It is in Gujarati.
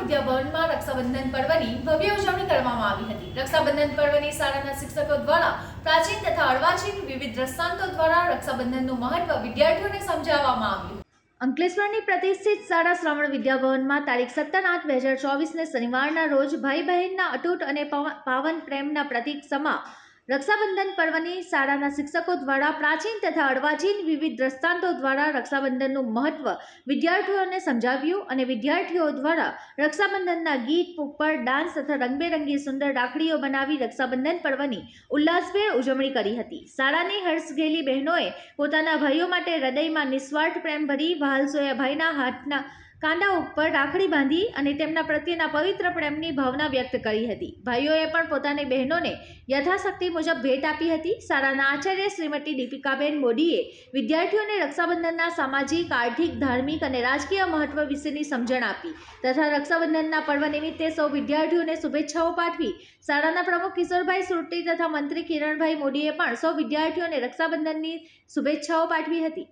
વિદ્યાભવનમાં રક્ષાબંધન પર્વની ભવ્ય ઉજવણી કરવામાં આવી હતી. રક્ષાબંધન પર્વની શાળાના શિક્ષકો દ્વારા પ્રાચીન તથા અર્વાચીન વિવિધ દ્રષ્ટાંતો દ્વારા રક્ષાબંધનનું મહત્વ વિદ્યાર્થીઓને સમજાવવામાં આવ્યું. અંકલેશ્વરની પ્રતિષ્ઠિત શાળા શ્રવણ વિદ્યાભવનમાં તારીખ સત્તર આઠ બે હજાર ચોવીસને શનિવારના રોજ ભાઈ બહેનના અતૂટ અને પવ- પાવન પ્રેમના પ્રતીક સમા રક્ષાબંધન પર્વની શાળાના શિક્ષકો દ્વારા પ્રાચીન તથા અર્વાચીન વિવિધ દ્રષ્ટાંતો દ્વારા રક્ષાબંધનનું મહત્વ વિદ્યાર્થીઓને સમજાવ્યું અને વિદ્યાર્થીઓ દ્વારા રક્ષાબંધનના ગીત ઉપર ડાન્સ તથા રંગબેરંગી સુંદર રાખડીઓ બનાવી રક્ષાબંધન પર્વની ઉલ્લાસભેર ઉજવણી કરી હતી. શાળાની હર્ષઘેલી બહેનોએ પોતાના ભાઈઓ માટે હૃદયમાં નિસ્વાર્થ પ્રેમ ભરી વહાલસોયા ભાઈના હાથના કાંડા ઉપર રાખડી બાંધી અને તેમના પ્રત્યેના પવિત્ર પ્રેમની ભાવના વ્યક્ત કરી હતી. ભાઈઓએ પણ પોતાની બહેનોને યથાશક્તિ મુજબ ભેટ આપી હતી. શાળાના આચાર્ય શ્રીમતી દીપિકાબેન મોદીએ વિદ્યાર્થીઓને રક્ષાબંધનના સામાજિક, આર્થિક, ધાર્મિક અને રાજકીય મહત્વ વિશેની સમજણ આપી તથા રક્ષાબંધનના પર્વ નિમિત્તે સૌ વિદ્યાર્થીઓને શુભેચ્છાઓ પાઠવી શાળાના પ્રમુખ કિશોરભાઈ સુરતી તથા મંત્રી કિરણભાઈ મોદીએ પણ સૌ વિદ્યાર્થીઓને રક્ષાબંધનની શુભેચ્છાઓ પાઠવી હતી.